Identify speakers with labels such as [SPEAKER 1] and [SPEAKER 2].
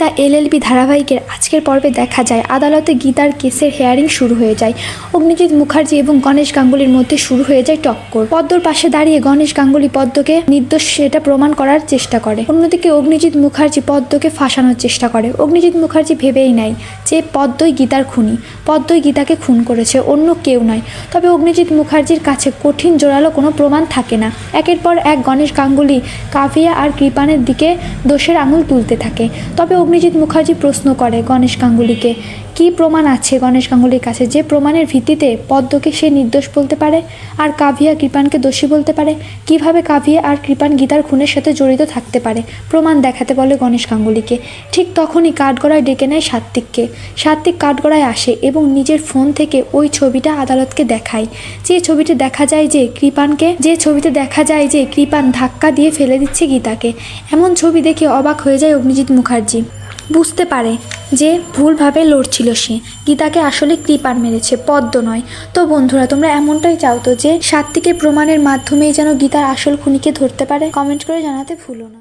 [SPEAKER 1] Gita LLB ধারাবাহিকের আজকের পর্বে দেখা যায়। আদালতে গীতার কেসের হেয়ারিং শুরু হয়ে যায়। অগ্নিজিৎ মুখার্জি এবং গণেশ গাঙ্গুলির মধ্যে শুরু হয়ে যায় টক্কর। পদ্মর পাশে দাঁড়িয়ে গণেশ গাঙ্গুলি পদ্মকে নির্দোষ সেটা প্রমাণ করার চেষ্টা করে। অন্যদিকে অগ্নিজিৎ মুখার্জি পদ্মকে ফাঁসানোর চেষ্টা করে। অগ্নিজিৎ মুখার্জি ভেবেই নেয় যে পদ্মই গীতার খুনি। পদ্মই গীতাকে খুন করেছে, অন্য কেউ নয়। তবে অগ্নিজিৎ মুখার্জির কাছে কঠিন জোরালো কোনো প্রমাণ থাকে না। একের পর এক গণেশ গাঙ্গুলি কাভিয়া আর কৃপানের দিকে দোষের আঙুল তুলতে থাকে। তবে অগ্নিজিৎ মুখার্জি প্রশ্ন করে গণেশ গাঙ্গুলিকে, কী প্রমাণ আছে গণেশ গাঙ্গুলির কাছে? যে প্রমাণের ভিত্তিতে পদ্মকে সে নির্দোষ বলতে পারে আর কাভিয়া কৃপানকে দোষী বলতে পারে? কীভাবে কাভিয়া আর কৃপান গীতার খুনের সাথে জড়িত থাকতে পারে? প্রমাণ দেখাতে বলে গণেশ গাঙ্গুলিকে। ঠিক তখনই কাঠগড়ায় ডেকে নেয় সাত্বিককে সাত্ত্বিক কাঠগড়ায় আসে এবং নিজের ফোন থেকে ওই ছবিটা আদালতকে দেখায়। যে ছবিতে দেখা যায় যে কৃপানকে যে ছবিতে দেখা যায় যে কৃপান ধাক্কা দিয়ে ফেলে দিচ্ছে গীতাকে। এমন ছবি দেখে অবাক হয়ে যায় অগ্নিজিৎ মুখার্জি। বুঝতে পারে যে ভুলভাবে লড়ছিল সে। গীতাকে আসলে কৃপার মেরেছে, পদ্ম নয়। তো বন্ধুরা, তোমরা এমনটাই চাও তো যে সাত্বিকের প্রমাণের মাধ্যমেই যেন গীতার আসল খুনিকে ধরতে পারে? কমেন্ট করে জানাতে ভুলো না।